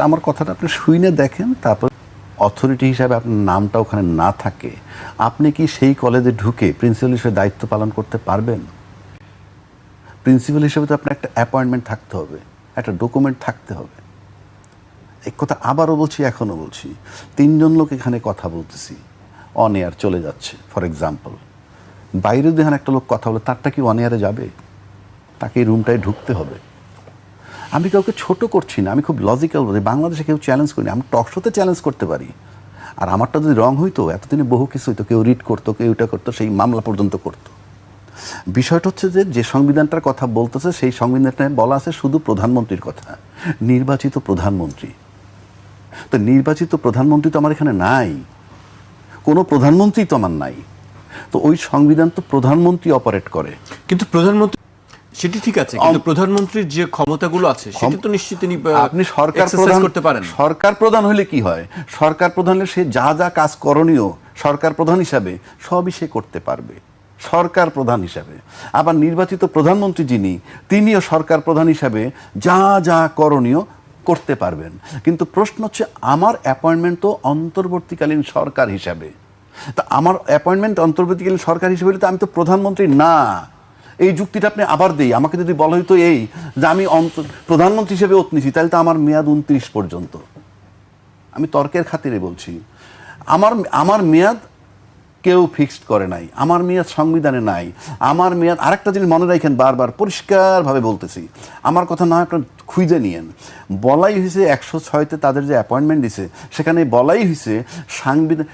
তা আমার কথাটা আপনি শুনে দেখেন, তারপর অথরিটি হিসাবে আপনার নামটা ওখানে না থাকে, আপনি কি সেই কলেজে ঢুকে প্রিন্সিপাল হিসেবে দায়িত্ব পালন করতে পারবেন? প্রিন্সিপাল হিসেবে তো আপনার একটা অ্যাপয়েন্টমেন্ট থাকতে হবে, একটা ডকুমেন্ট থাকতে হবে। এক কথা আবারও বলছি, এখনও বলছি। তিনজন লোক এখানে কথা বলতেছি অন এয়ার চলে যাচ্ছে ফর এক্সাম্পল বাইরে দেখেন একটা লোক কথা বলে, তারটা কি অন এয়ারে যাবে? তাকে এই রুমটায় ঢুকতে হবে। আমি কাউকে ছোট করছি না, আমি খুব লজিক্যাল বলি বাংলাদেশে কেউ চ্যালেঞ্জ করি আমি টক শোতে চ্যালেঞ্জ করতে পারি। আর আমারটা যদি রং হইতো, এতদিনে বহু কিছু হইতো, কেউ রিড করতো, কেউ এটা করতো, সেই মামলা পর্যন্ত করতো। বিষয়টা হচ্ছে যে যে সংবিধানটার কথা বলতেছে, সেই সংবিধানটায় বলা আছে শুধু প্রধানমন্ত্রীর কথা, নির্বাচিত প্রধানমন্ত্রী। তো নির্বাচিত প্রধানমন্ত্রী তো আমার এখানে নাই, কোনো প্রধানমন্ত্রী তো আমার নাই। তো ওই সংবিধান তো প্রধানমন্ত্রী অপারেট করে। কিন্তু প্রধানমন্ত্রী সেটি ঠিক আছে কিন্তু প্রধানমন্ত্রীর যে ক্ষমতাগুলো আছে সেটি তো নিশ্চিত তিনি আপনি সরকার প্রধান করতে পারেন। সরকার প্রধান হলে কি হয়? সরকার প্রধান হলে সে যা যা কাজ করণীয় সরকার প্রধান হিসাবে সবই সে করতে পারবে। সরকার প্রধান হিসাবে। আবার নির্বাচিত প্রধানমন্ত্রী যিনি তিনিও সরকার প্রধান হিসাবে যা যা করণীয় করতে পারবেন। কিন্তু প্রশ্ন হচ্ছে আমার অ্যাপয়েন্টমেন্ট তো অন্তর্বর্তীকালীন সরকার হিসাবে। তা আমার অ্যাপয়েন্টমেন্ট অন্তর্বর্তীকালীন সরকার হিসেবে তো আমি তো প্রধানমন্ত্রী না। এই যুক্তিটা আপনি আবার দেই। আমাকে যদি বলা হইতো এই, যে আমি প্রধানমন্ত্রী হিসেবে ওত নিছি তাহলে তো আমার মেয়াদ উনত্রিশ পর্যন্ত। আমি তর্কের খাতিরে বলছি। আমার আমার মেয়াদ কেউ ফিক্সড করে নাই। আমার মেয়াদ সংবিধানে নাই। আমার মেয়াদ, আরেকটা জিনিস মনে রাখেন, বারবার পরিষ্কারভাবে বলতেছি। আমার কথা না আপনার খুঁজে নিয়েন। বলাই হয়েছে একশো ছয়তে তাদের যে অ্যাপয়েন্টমেন্ট দিছে, সেখানে বলাই হয়েছে সাংবিধান,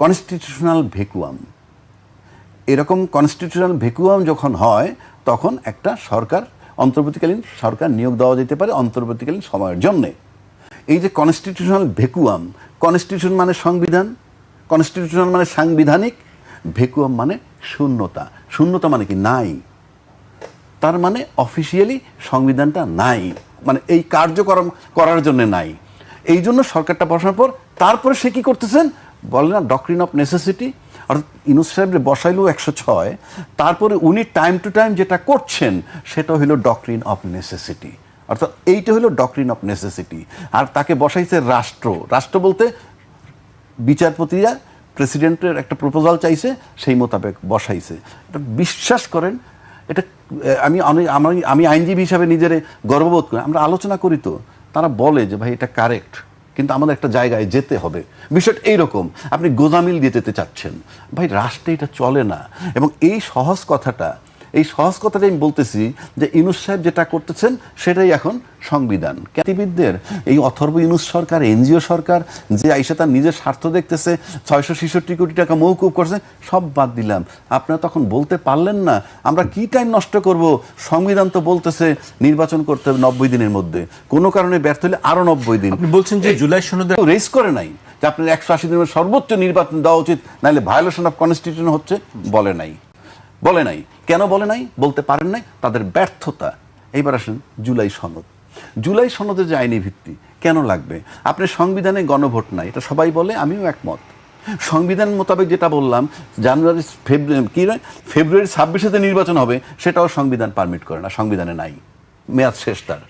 কনস্টিটিউশনাল ভেকুয়াম এরকম কনস্টিটিউশনাল ভেকুয়াম যখন হয়, তখন একটা সরকার, অন্তর্বর্তীকালীন সরকার নিয়োগ দেওয়া যেতে পারে অন্তর্বর্তীকালীন সময়ের জন্যে। এই যে কনস্টিটিউশনাল ভেকুয়াম কনস্টিটিউশন মানে সংবিধান কনস্টিটিউশনাল মানে সাংবিধানিক ভেকুয়াম মানে শূন্যতা। শূন্যতা মানে কি? নাই। তার মানে অফিসিয়ালি সংবিধানটা নাই। মানে এই কার্যক্রম করার জন্য নাই। এই জন্য সরকারটা বসানোর পর তারপরে সে কি করতেছেন? বলে না ডক্টরিন অফ নেসেসিটি ইনুস সাহেব বসাইলো একশো ছয়, তারপরে উনি টাইম টু টাইম যেটা করছেন, সেটা হলো ডক্টরিন অফ নেসেসিটি অর্থাৎ এইটা হলো ডক্টরিন অফ নেসেসিটি আর তাকে বসাইছে রাষ্ট্র। রাষ্ট্র বলতে বিচারপতিরা প্রেসিডেন্টের একটা প্রপোজাল চাইছে, সেই মোতাবেক বসাইছে। এটা বিশ্বাস করেন, এটা, আমি অনেক আমি আমি আইনজীবী হিসাবে নিজেরে গর্ববোধ করি। আমরা আলোচনা করি তো, তারা বলে যে, ভাই, এটা কারেক্ট কিন্তু আমাদের একটা জায়গায় যেতে হবে। বিষয়টা এইরকম, আপনি গোজামিল দিয়ে যেতে চাচ্ছেন। ভাই, রাষ্ট্রে এটা চলে না। এবং এই সহজ কথাটা এই সহজ কথাটাই আমি বলতেছি যে ইউনুস সাহেব যেটা করতেছেন সেটাই এখন সংবিধান। খ্যাতিবিদদের এই অথর্ব ইউনুস সরকার এনজিও সরকার যে আইসা তার নিজের স্বার্থ দেখতেছে ছয়শো ছেষট্টি কোটি টাকা মৌকুব করছে সব বাদ দিলাম। আপনারা তখন বলতে পারলেন না আমরা কি টাইম নষ্ট করব? সংবিধান তো বলতেছে নির্বাচন করতে হবে নব্বই দিনের মধ্যে। কোনো কারণে ব্যর্থ হলে আরও নব্বই দিন। আপনি বলছেন যে জুলাই সনদে রেস করে নাই যে আপনার একশো আশি দিনের সর্বোচ্চ নির্বাচন দেওয়া উচিত নাহলে ভায়োলেশন অফ কনস্টিটিউশন হচ্ছে বলে নাই। বলে নাই। কেন বলে নাই? বলতে পারেন নাই। তাদের ব্যর্থতা। এইবার আসেন জুলাই সনদ। জুলাই সনদের যে আইনি ভিত্তি, কেন লাগবে? আপনি সংবিধানে গণভোট নাই, এটা সবাই বলে, আমিও একমত। সংবিধান মোতাবেক যেটা বললাম, জানুয়ারি, ফেব্রুয়ারি, কি নয় ফেব্রুয়ারি ছাব্বিশেতে নির্বাচন হবে, সেটাও সংবিধান পারমিট করে না, সংবিধানে নাই। মেয়াদ শেষ তার।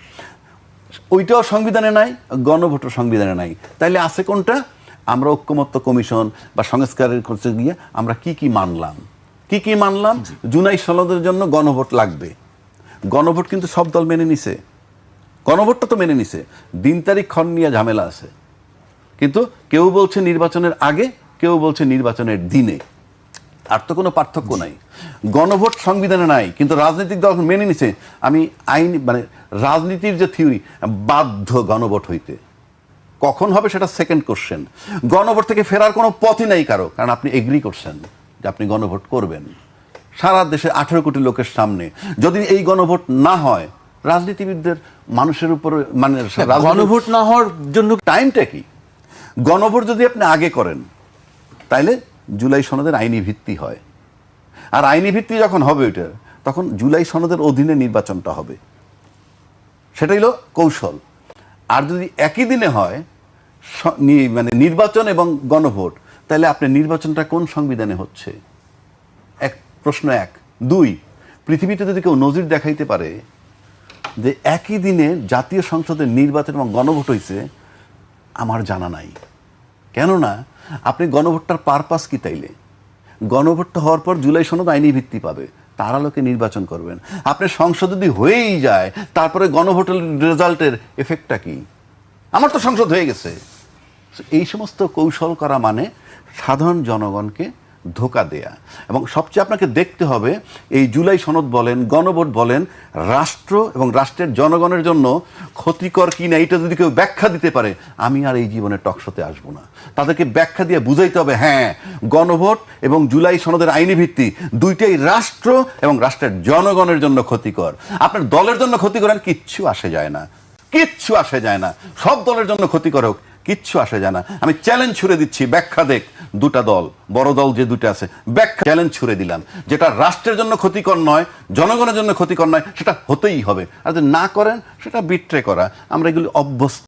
ওইটাও সংবিধানে নাই, গণভোটও সংবিধানে নাই। তাইলে আছে কোনটা? আমরা ঐক্যমত্য কমিশন বা সংস্কারের গিয়ে আমরা কি কি মানলাম? কি কি মানলাম? জুনাই সনদের জন্য গণভোট লাগবে। গণভোট কিন্তু সব দল মেনে নিছে। গণভোটটা তো মেনে নিছে। দিন তারিখ ক্ষণ নিয়ে ঝামেলা আছে। কিন্তু কেউ বলছে নির্বাচনের আগে কেউ বলছে নির্বাচনের দিনে। আর তো কোনো পার্থক্য নাই। গণভোট সংবিধানে নাই কিন্তু রাজনৈতিক দল মেনে নিছে। আমি আইন মানে রাজনীতির যে থিওরি বাধ্য গণভোট হইতে। কখন হবে সেটা সেকেন্ড কোশ্চেন গণভোট থেকে ফেরার কোনো পথই নাই কারও কারণ আপনি এগ্রি করছেন। যে আপনি গণভোট করবেন। সারা দেশে আঠেরো কোটি লোকের সামনে যদি এই গণভোট না হয় রাজনীতিবিদদের মানুষের উপরে মানে গণভোট না হওয়ার জন্য টাইমটা কি? গণভোট যদি আপনি আগে করেন তাইলে জুলাই সনদের আইনি ভিত্তি হয়। আর আইনি ভিত্তি যখন হবে ওইটার তখন জুলাই সনদের অধীনে নির্বাচনটা হবে। সেটাই হলো কৌশল। আর যদি একই দিনে হয় মানে নির্বাচন এবং গণভোট তাহলে আপনার নির্বাচনটা কোন সংবিধানে হচ্ছে? এক, প্রশ্ন এক। দুই, পৃথিবীতে যদি কেউ নজির দেখাইতে পারে যে একই দিনে জাতীয় সংসদের নির্বাচন এবং গণভোট হয়েছে আমার জানা নাই। কেননা আপনি গণভোটটার পারপাস কি তাইলে? গণভোটটা হওয়ার পর জুলাই সনদ আইনি ভিত্তি পাবে, তার আলোকে নির্বাচন করবেন। আপনি সংসদ যদি হয়েই যায়, তারপরে গণভোটের রেজাল্টের এফেক্টটা কি? আমার তো সংসদ হয়ে গেছে। এই সমস্ত কৌশল করা মানে সাধারণ জনগণকে ধোকা দেয়া। এবং সবচেয়ে আপনাকে দেখতে হবে, এই জুলাই সনদ বলেন, গণভোট বলেন, রাষ্ট্র এবং রাষ্ট্রের জনগণের জন্য ক্ষতিকর কি না, এটা যদি কেউ ব্যাখ্যা দিতে পারে, আমি আর এই জীবনে টকশোতে আসব না। তাদেরকে ব্যাখ্যা দিয়ে বুঝাইতে হবে হ্যাঁ গণভোট এবং জুলাই সনদের আইনি ভিত্তি দুইটাই রাষ্ট্র এবং রাষ্ট্রের জনগণের জন্য ক্ষতিকর। আপনার দলের জন্য ক্ষতি করেন কিচ্ছু আসে যায় না। কিচ্ছু আসে যায় না। সব দলের জন্য ক্ষতিকর হোক কিচ্ছু আসে যায় না। আমি চ্যালেঞ্জ ছুড়ে দিচ্ছি, ব্যাখ্যা দেখ, দুটা দল, বড় দল যে দুটা আছে, ব্যাখ্যা চ্যালেঞ্জ ছুড়ে দিলাম। যেটা রাষ্ট্রের জন্য ক্ষতিকর নয়, জনগণের জন্য ক্ষতিকর নয়, সেটা হতেই হবে। আর যদি না করেন, সেটা বিট্রে করা। আমরা এগুলি অভ্যস্ত।